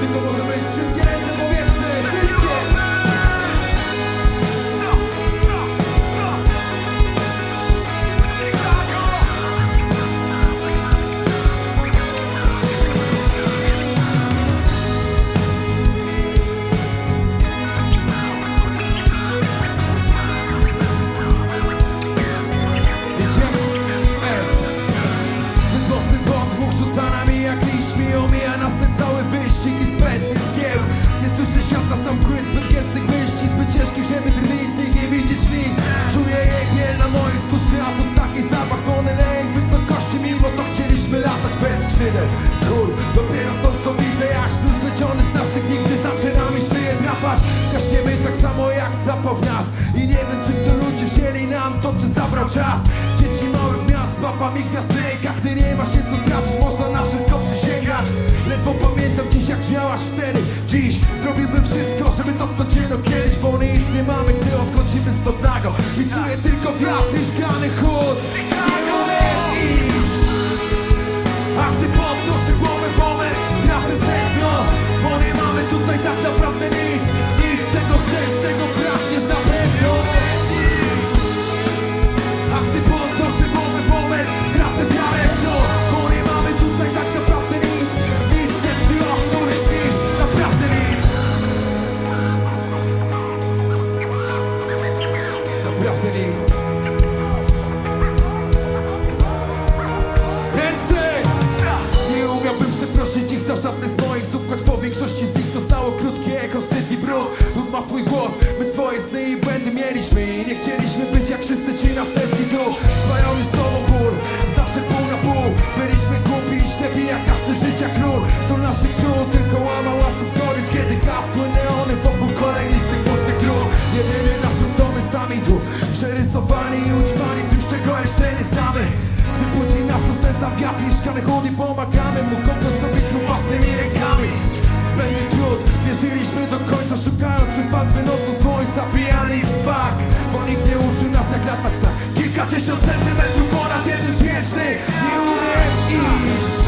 tylko może być wszystkie ciężkich, żeby drwić, nikt nie widzi ślin Czuję jej biel na mojej skórze, a w ustach i zapach Słony lęk. Wysokości, mimo to chcieliśmy latać bez skrzydeł. Król, dopiero stąd co widzę, jak sztus wyciony z naszych nigdy zaczyna mi szyję drapać. Ja tak samo jak zapał w nas. I nie wiem czy to ludzie wzięli nam to, czy zabrał czas. Dzieci małych miast z mapami gwiazd ręka Gdy nie ma się co tracić, można na wszystko przysięgać. Ledwo pamiętam dziś jak miałaś wtedy. Dziś zrobiłbym wszystko, żeby cofnąć odchodzimy stąd nago I czuję przeprosić ich za żadne z moich słów Choć po większości z nich dostało krótkie echo, wstyd brud. Lud ma swój głos, my swoje sny i błędy mieliśmy I nie chcieliśmy być jak wszyscy ci następni tu. Zwajony z tobą ból, zawsze pół na pół. Byliśmy głupi i ślepi jak każdy życia król. Są naszych czół, tylko łamał asów gorycz. Kiedy gasły neony wokół kolejnistych pustych dróg. Jedyny nasz lud to my sami tu Przerysowani i ućmani czymś czego jeszcze nie znamy. Gdy budzi nas tu ten zawiatr chłód i pomagamy mu kopnąć szukając przez palce nocą słońca Pijany ich spak, bo nikt nie uczył nas jak latać na kilkadziesiąt centymetrów ponad jeden z wiecznych Nie umiem iść